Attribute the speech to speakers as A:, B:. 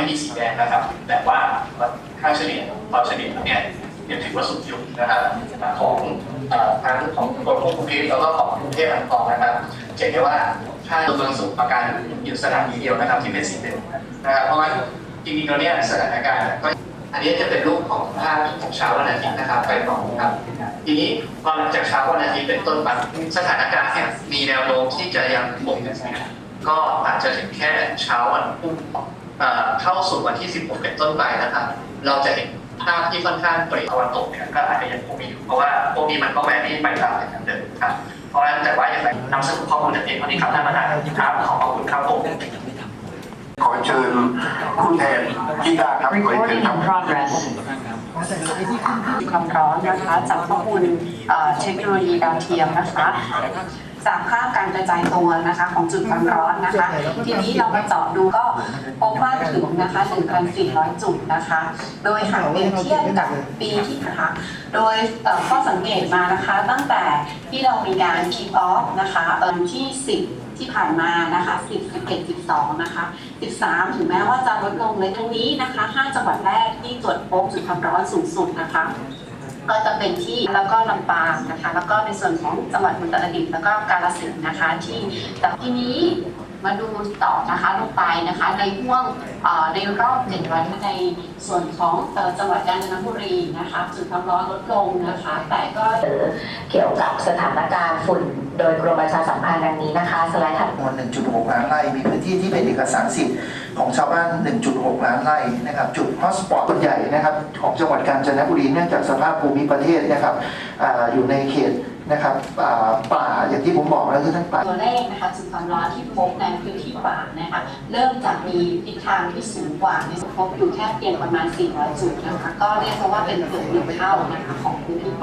A: ไม่มีสีแดงนะครับ แต่ว่าค่าเฉลี่ยความเฉลี่ยเนี่ยยังถือว่าสูงอยู่นะครับของทั้งของกรมควบคุมพิษแล้วก็ของกรุงเทพมหานครนะครับเห็นได้ว่าค่าตัวเมืองสูงประการอยู่สถานีเดียวนะครับที่เป็นสีแดงนะครับเพราะว่าจริงๆแล้วเนี่ยสถานการณ์ก็อันนี้จะเป็นรูปของภาพของเช้าวันอาทิตย์นะครับไปต่อครับทีนี้พอหลังจากเช้าวันอาทิตย์เป็นต้นไปสถานการณ์เนี่ยมีแนวโน้มที่จะยังคงก็อาจจะถึงแค่เช้าวันพุ่ง เอ่อเข้าสู่วันที่ 16 เป็นต้นไปนะครับ เราจะเห็นภาพที่ค่อนข้างเปรียตะวันตกเนี่ยก็อาจจะยังคงมีอยู่ เพราะว่าพวกนี้มันก็แวะที่ไปตามอย่างเดิมครับ เพราะฉะนั้นแต่ว่าอย่างไรนำเสนอข้อมูลแต่เพียงเท่านี้ครับท่านประธานครับขอบพระคุณครับผม
B: ขอเชิญผู้แทนกีตาร์ครับขอเชิญ
C: Recording
B: ครับ
C: in progress.
D: ความร้อนนะคะจากข้อมูลเอ่อเทคโนโลยีดาวเทียมนะคะ จากภาพการกระจายตัวนะคะของจุดความร้อนนะคะ ทีนี้เรามาเจาะดูก็พบว่าถึงนะคะ1,400 จุดนะคะ โดยหากเปรียบเทียบกับปีที่นะคะโดยเอ่อข้อสังเกตมานะคะตั้งแต่ที่เรามีการ kick off นะคะเอ่อที่ 10ที่ผ่านมานะคะ 10 11 12 นะคะ 13 ถึงแม้ว่าจะลดลงในตรงนี้นะคะ 5 จังหวัดแรกที่ตรวจพบจุดความร้อนสูงสุดนะคะ ก็จะเป็นที่แล้วก็ลำปางนะคะ แล้วก็ในส่วนของจังหวัดอุตรดิตถ์แล้วก็กาฬสินธุ์นะคะ ที่แต่ทีนี้ มาดูต่อนะคะลงไปนะคะ ในห่วงในรอบเจ็ดวันในส่วนของจังหวัดกาญจนบุรีนะคะจุดความร้อนลดลงนะคะ แต่ก็
E: เกี่ยวกับสถานการณ์ฝุ่น โดยกรมประชาสัมพันธ์ดังนี้นะคะ สไลด์ถัด
F: จำนวน1.6 ล้านไร่มีพื้นที่ที่เป็นเอกสารสิทธิ์ของชาวบ้าน 1.6 ล้านไร่นะครับจุดฮอตสปอตส่วนใหญ่นะครับของจังหวัดกาญจนบุรีเนื่องจากสภาพภูมิประเทศนะครับออยู่ในเขตนะครับอ่าป่าอย่างที่ผมบอกแล้วคือทั้งป่า
D: ตัวเลขนะคะจุดความร้อนที่พบในพื้นที่ป่านะคะเริ่มจากมีทิศทางที่สูงกว่าในพบอยู่แค่เพียงประมาณ 400 จุดนะคะก็เรียกว่าเป็นเกือบหนึ่งเท่านะคะของพื้นที่ป่า